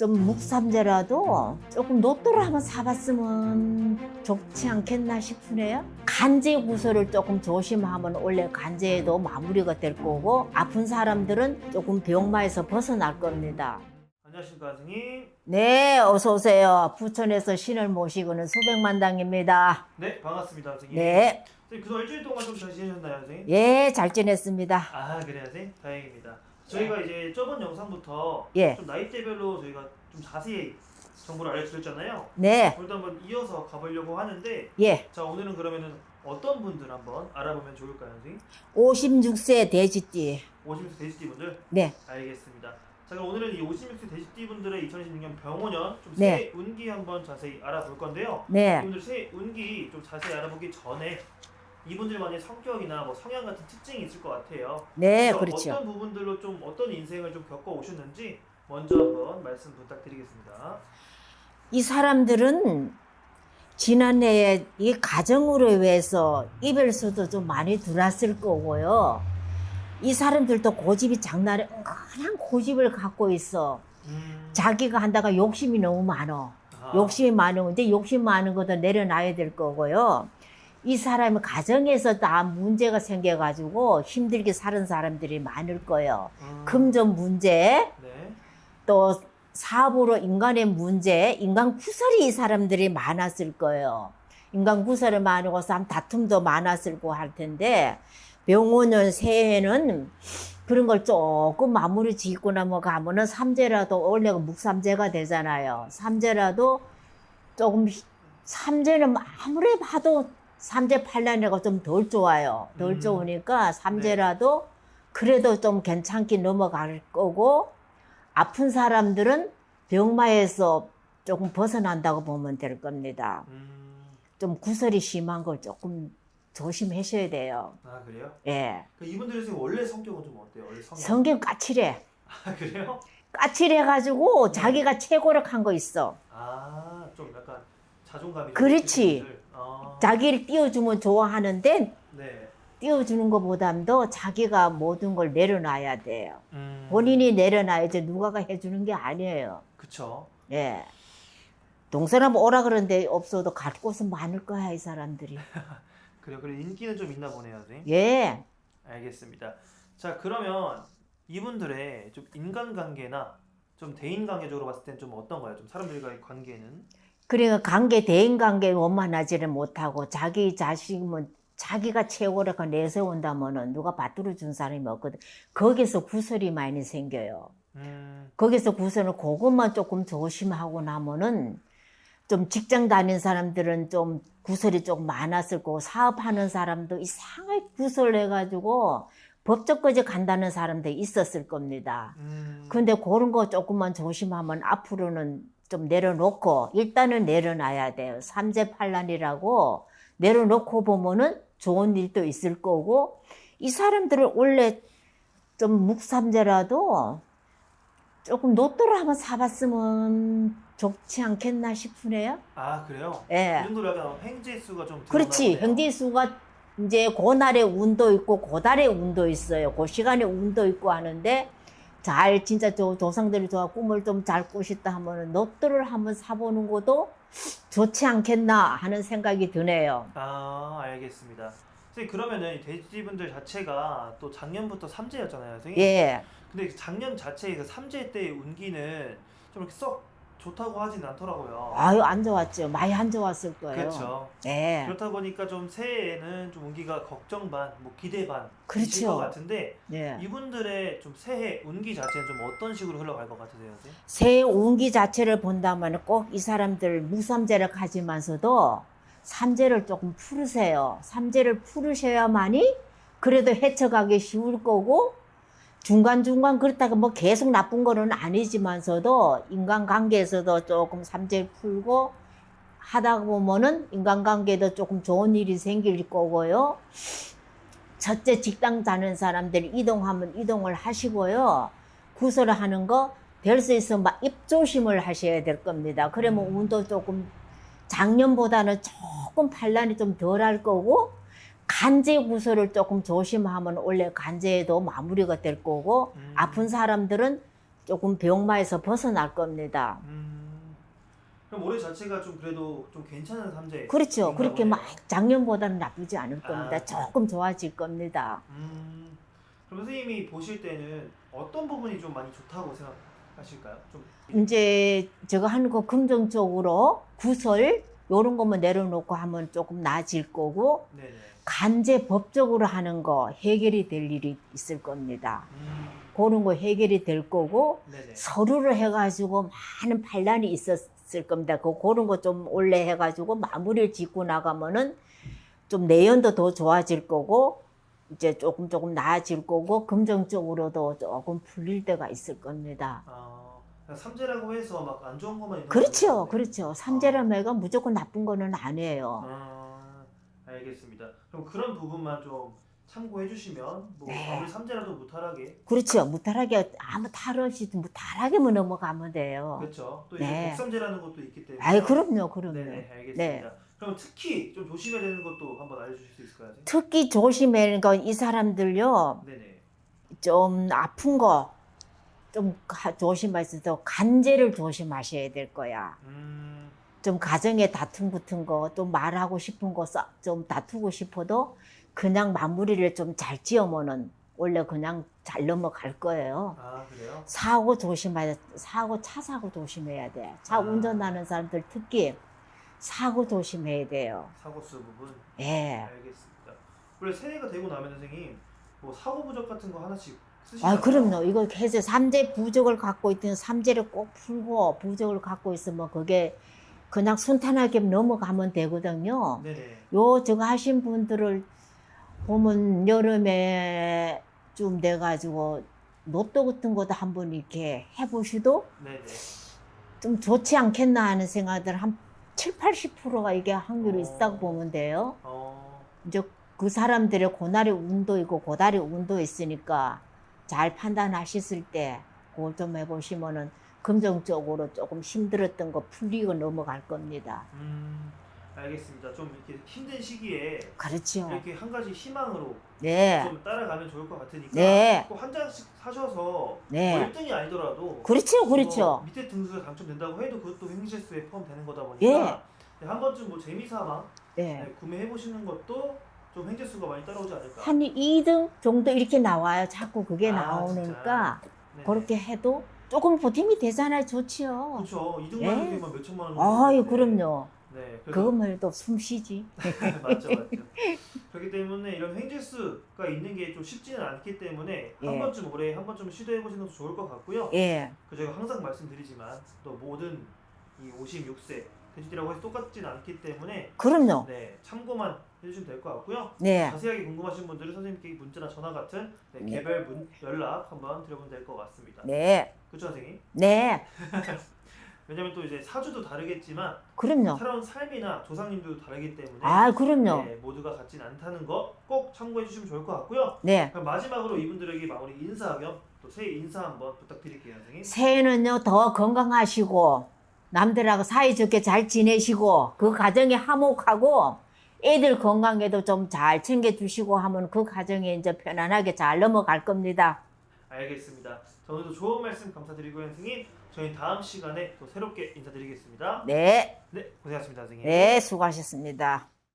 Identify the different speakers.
Speaker 1: 좀 묵삼제라도 조금 로또를 한번 사봤으면 좋지 않겠나 싶으네요. 간제 구설을 조금 조심하면 원래 간제에도 마무리가 될 거고 아픈 사람들은 조금 병마에서 벗어날 겁니다.
Speaker 2: 안녕하십니까 선생님.
Speaker 1: 네, 어서 오세요. 부천에서 신을 모시고는 수백만 당입니다.
Speaker 2: 네 반갑습니다 선생님.
Speaker 1: 네,
Speaker 2: 선생님 그동안 일주일 동안 좀 잘 지내셨나요 선생님?
Speaker 1: 예, 잘 지냈습니다.
Speaker 2: 아 그래요 선생님 다행입니다. 저희가 이제 저번 영상부터
Speaker 1: 예.
Speaker 2: 좀 나이대별로 저희가 좀 자세히 정보를 알려드렸잖아요.
Speaker 1: 네,
Speaker 2: 오늘도 한번 이어서 가보려고 하는데
Speaker 1: 예,
Speaker 2: 자 오늘은 그러면은 어떤 분들 한번 알아보면 좋을까요 선생님?
Speaker 1: 56세 돼지띠.
Speaker 2: 50세 돼지띠 분들
Speaker 1: 네,
Speaker 2: 알겠습니다. 자 그럼 오늘은 이 56세 돼지띠 분들의 2026년 병원년 좀
Speaker 1: 네.
Speaker 2: 새 운기 한번 자세히 알아볼 건데요.
Speaker 1: 네,
Speaker 2: 이분들 새 운기 좀 자세히 알아보기 전에 이분들만의 성격이나 뭐 성향 같은 특징이 있을 것 같아요.
Speaker 1: 네,
Speaker 2: 그래서
Speaker 1: 그렇죠.
Speaker 2: 어떤 부분들로 좀 어떤 인생을 좀 겪어 오셨는지 먼저 한번 말씀 부탁드리겠습니다.
Speaker 1: 이 사람들은 지난해에 이 가정으로 인해서 이별수도 좀 많이 들어왔을 거고요. 이 사람들도 고집이 장난에 그냥 고집을 갖고 있어.
Speaker 2: 음,
Speaker 1: 자기가 한다가 욕심이 너무 많어.
Speaker 2: 아,
Speaker 1: 욕심이 많은 건데 욕심 많은 것도 내려놔야 될 거고요. 이 사람이 가정에서 다 문제가 생겨가지고 힘들게 사는 사람들이 많을 거예요.
Speaker 2: 음,
Speaker 1: 금전 문제,
Speaker 2: 네.
Speaker 1: 또 사업으로 인간의 문제, 인간 구설이 이 사람들이 많았을 거예요. 인간 구설이 많고 참 다툼도 많았을 거할 텐데 병원은 새해는 그런 걸 조금 마무리 짓고 넘어가면은 삼재라도 원래 묵삼재가 되잖아요. 삼재라도 조금 삼재는 아무리 봐도 삼재 팔란이가 좀 덜 좋아요. 덜
Speaker 2: 음.
Speaker 1: 좋으니까 삼재라도 그래도 좀 괜찮게 넘어갈 거고 아픈 사람들은 병마에서 조금 벗어난다고 보면 될 겁니다.
Speaker 2: 음,
Speaker 1: 좀 구설이 심한 걸 조금 조심하셔야 돼요.
Speaker 2: 아 그래요?
Speaker 1: 예.
Speaker 2: 그 이분들의 지금 원래 성격은 좀 어때요? 원래 성격?
Speaker 1: 성격 까칠해.
Speaker 2: 아 그래요?
Speaker 1: 까칠해가지고
Speaker 2: 네.
Speaker 1: 자기가 최고력 한 거 있어.
Speaker 2: 아좀 약간 자존감이 좀
Speaker 1: 그렇지.
Speaker 2: 아,
Speaker 1: 자기를 띄워주면 좋아하는데
Speaker 2: 네.
Speaker 1: 띄워주는 것보다도 자기가 모든 걸 내려놔야 돼요.
Speaker 2: 음,
Speaker 1: 본인이 내려놔야지 누가가 해주는 게 아니에요.
Speaker 2: 그쵸.
Speaker 1: 예. 동서남 오라 그러는데 없어도 갈 곳은 많을 거야 이 사람들이.
Speaker 2: 그래요. 그래 인기는 좀 있나 보네요, 선생님.
Speaker 1: 예.
Speaker 2: 알겠습니다. 자 그러면 이분들의 좀 인간관계나 좀 대인관계적으로 봤을 땐 좀 어떤가요? 좀 사람들과의 관계는?
Speaker 1: 그러니까 관계 대인 관계 원만하지를 못하고 자기 자식은 자기가 최고라고 내세운다면은 누가 받들어 준 사람이 없거든. 거기서 구설이 많이 생겨요.
Speaker 2: 음,
Speaker 1: 거기서 구설은 그것만 조금 조심하고 나면은 좀 직장 다닌 사람들은 좀 구설이 조금 많았을 거고 사업하는 사람도 이상하게 구설 해가지고 법적까지 간다는 사람도 있었을 겁니다.
Speaker 2: 음,
Speaker 1: 근데 그런 거 조금만 조심하면 앞으로는 좀 내려놓고 일단은 내려놔야 돼요. 삼재팔란이라고 내려놓고 보면은 좋은 일도 있을 거고 이 사람들은 원래 좀 묵삼재라도 조금 로또를 한번 사봤으면 좋지 않겠나 싶으네요.
Speaker 2: 아 그래요? 이
Speaker 1: 예.
Speaker 2: 정도로 약간 횡재수가 좀
Speaker 1: 그렇지. 현지수가 이제 고날의 운도 있고 고달의 운도 있어요. 그 시간에 운도 있고 하는데 잘 진짜 저 조상들이 좋아 꿈을 좀 잘 꾸셨다 하면은 로또를 한번 사보는 것도 좋지 않겠나 하는 생각이 드네요.
Speaker 2: 아 알겠습니다. 선생님 그러면은 이 돼지분들 자체가 또 작년부터 삼재였잖아요, 선생님.
Speaker 1: 예.
Speaker 2: 근데 작년 자체의 그 삼재 때의 운기는 좀 이렇게 썩 좋다고 하진 않더라고요.
Speaker 1: 아유 안 좋았죠. 많이 안 좋았을 거예요.
Speaker 2: 그렇죠.
Speaker 1: 예.
Speaker 2: 그렇다 보니까 좀 새해에는 좀 운기가 걱정 반, 뭐 기대 반
Speaker 1: 그렇죠.
Speaker 2: 것 같은데
Speaker 1: 예.
Speaker 2: 이분들의 좀 새해 운기 자체는 좀 어떤 식으로 흘러갈 것 같으세요, 선생님?
Speaker 1: 새 운기 자체를 본다면 꼭 이 사람들 무삼재를 가지면서도 삼재를 조금 풀으세요. 삼재를 풀으셔야만이 그래도 헤쳐가기 쉬울 거고 중간중간 그렇다고 뭐 계속 나쁜 거는 아니지만서도 인간관계에서도 조금 삼재 풀고 하다 보면은 인간관계도 조금 좋은 일이 생길 거고요. 첫째 직장 다니는 사람들 이동하면 이동을 하시고요. 구설을 하는 거될수 있으면 막 입조심을 하셔야 될 겁니다. 그러면
Speaker 2: 음.
Speaker 1: 운도 조금 작년보다는 조금 반란이 좀 덜 할 거고 간제 구설을 조금 조심하면 원래 간제에도 마무리가 될 거고
Speaker 2: 음.
Speaker 1: 아픈 사람들은 조금 병마에서 벗어날 겁니다.
Speaker 2: 음, 그럼 올해 자체가 좀 그래도 좀 괜찮은 삼재.
Speaker 1: 그렇죠. 그렇게 막
Speaker 2: 보네요.
Speaker 1: 작년보다는 나쁘지 않을 겁니다.
Speaker 2: 아.
Speaker 1: 조금 좋아질 겁니다.
Speaker 2: 음, 그럼 선생님이 보실 때는 어떤 부분이 좀 많이 좋다고 생각하실까요? 좀
Speaker 1: 이제 제가 하는 거 긍정적으로 구설 요런 것만 내려놓고 하면 조금 나아질 거고
Speaker 2: 네네.
Speaker 1: 간제 법적으로 하는 거 해결이 될 일이 있을 겁니다.
Speaker 2: 음,
Speaker 1: 그런 거 해결이 될 거고
Speaker 2: 네네.
Speaker 1: 서류를 해가지고 많은 반란이 있었을 겁니다. 그 그런 거 좀 올래 해가지고 마무리를 짓고 나가면은 좀 내연도 더 좋아질 거고 이제 조금 조금 나아질 거고 금전적으로도 조금 풀릴 때가 있을 겁니다.
Speaker 2: 아, 삼재라고 해서 막 안 좋은 것만 있는
Speaker 1: 그렇죠,
Speaker 2: 건 아니겠네.
Speaker 1: 그렇죠. 삼재라매가 무조건 나쁜 거는 아니에요.
Speaker 2: 아, 알겠습니다. 그럼 그런 부분만 좀 참고해 주시면 뭐
Speaker 1: 네.
Speaker 2: 아무리 삼재라도 무탈하게
Speaker 1: 그렇죠. 무탈하게 아무 탈 없이 무탈하게만 넘어가면 돼요.
Speaker 2: 그렇죠. 또 이제
Speaker 1: 네.
Speaker 2: 복삼재라는 것도 있기 때문에.
Speaker 1: 아이 그럼요, 그럼요.
Speaker 2: 네네 알겠습니다. 그럼 특히 좀 조심해야 되는 것도 한번 알려주실 수 있을까요?
Speaker 1: 특히 조심해야 하는 건 이 사람들요.
Speaker 2: 네네.
Speaker 1: 좀 아픈 거 좀 조심하셔서 간제를 조심하셔야 될 거야.
Speaker 2: 음,
Speaker 1: 좀 가정에 다툼 붙은 거, 좀 말하고 싶은 거 좀 다투고 싶어도 그냥 마무리를 좀 잘 지으면은 원래 그냥 잘 넘어갈 거예요.
Speaker 2: 아 그래요?
Speaker 1: 사고 조심해야 돼. 사고 차 사고 조심해야 돼. 차
Speaker 2: 아.
Speaker 1: 운전하는 사람들 특히 사고 조심해야 돼요.
Speaker 2: 사고수 부분.
Speaker 1: 예.
Speaker 2: 알겠습니다. 원래 새해가 되고 나면 선생님 뭐 사고 부적 같은 거 하나씩?
Speaker 1: 아, 그럼요. 이거 해서 삼재 부적을 갖고 있던 삼재를 꼭 풀고 부적을 갖고 있으면 그게 그냥 순탄하게 넘어가면 되거든요.
Speaker 2: 네네.
Speaker 1: 요 저거 하신 분들을 보면 여름에 좀 돼가지고 로또 같은 것도 한번 이렇게 해보시도
Speaker 2: 네네.
Speaker 1: 좀 좋지 않겠나 하는 생각들 한 7, 80%가 이게 확률이
Speaker 2: 어.
Speaker 1: 있다고 보면 돼요.
Speaker 2: 어,
Speaker 1: 이제 그 사람들의 고날이 운도 있고 고달이 운도 있으니까 잘 판단하셨을 때 그걸 좀 해보시면은 긍정적으로 조금 힘들었던 거 풀리고 넘어갈 겁니다.
Speaker 2: 음, 알겠습니다. 좀 이렇게 힘든 시기에
Speaker 1: 그렇죠.
Speaker 2: 이렇게 한 가지 희망으로
Speaker 1: 네.
Speaker 2: 좀 따라가면 좋을 것 같으니까
Speaker 1: 네.
Speaker 2: 꼭 한 장씩 사셔서
Speaker 1: 네.
Speaker 2: 뭐 1등이 아니더라도
Speaker 1: 그렇죠.
Speaker 2: 뭐
Speaker 1: 그렇죠.
Speaker 2: 밑에 등수가 당첨된다고 해도 그것도 횡재수에 포함되는 거다 보니까
Speaker 1: 예.
Speaker 2: 네, 한 번쯤 뭐 재미삼아
Speaker 1: 네.
Speaker 2: 네, 구매해 보시는 것도 좀 횡재 수가 많이 따라오지 않을까.
Speaker 1: 한 2등 정도 이렇게 나와요. 자꾸 그게
Speaker 2: 아,
Speaker 1: 나오니까
Speaker 2: 네.
Speaker 1: 그렇게 해도 조금 보탬이 되잖아요. 좋지요.
Speaker 2: 그렇죠. 2등만
Speaker 1: 예.
Speaker 2: 되면 몇 천만 원.
Speaker 1: 아유. 그럼요.
Speaker 2: 네, 그래서
Speaker 1: 해도 숨 쉬지.
Speaker 2: 맞죠, 맞죠. 그렇기 때문에 이런 횡재수가 있는 게 좀 쉽지는 않기 때문에 한
Speaker 1: 예.
Speaker 2: 번쯤 올해 한 번쯤 시도해 보시는 것도 좋을 것 같고요.
Speaker 1: 예.
Speaker 2: 그 제가 항상 말씀드리지만 또 모든 이 56세 돼지띠라고 해서 똑같진 않기 때문에
Speaker 1: 그럼요.
Speaker 2: 네 참고만 해주시면 될 것 같고요.
Speaker 1: 네.
Speaker 2: 자세하게 궁금하신 분들은 선생님께 문자나 전화 같은 네,
Speaker 1: 네.
Speaker 2: 개별 문, 연락 한번 드려보면 될 것 같습니다.
Speaker 1: 네.
Speaker 2: 그렇죠, 선생님?
Speaker 1: 네.
Speaker 2: 왜냐면 또 이제 사주도 다르겠지만
Speaker 1: 그럼요.
Speaker 2: 살아온 삶이나 조상님도 다르기 때문에
Speaker 1: 아, 그럼요.
Speaker 2: 네, 모두가 같진 않다는 거 꼭 참고해 주시면 좋을 것 같고요.
Speaker 1: 네.
Speaker 2: 그럼 마지막으로 이분들에게 마무리 인사 겸또 새해 인사 한번 부탁드릴게요, 선생님.
Speaker 1: 새해는요, 더 건강하시고, 남들하고 사이좋게 잘 지내시고, 그 가정이 화목하고, 애들 건강에도 좀 잘 챙겨주시고 하면 그 가정에 이제 편안하게 잘 넘어갈 겁니다.
Speaker 2: 알겠습니다. 자, 오늘도 좋은 말씀 감사드리고요, 선생님. 저희 다음 시간에 또 새롭게 인사드리겠습니다.
Speaker 1: 네.
Speaker 2: 네, 고생하셨습니다, 선생님.
Speaker 1: 네, 수고하셨습니다.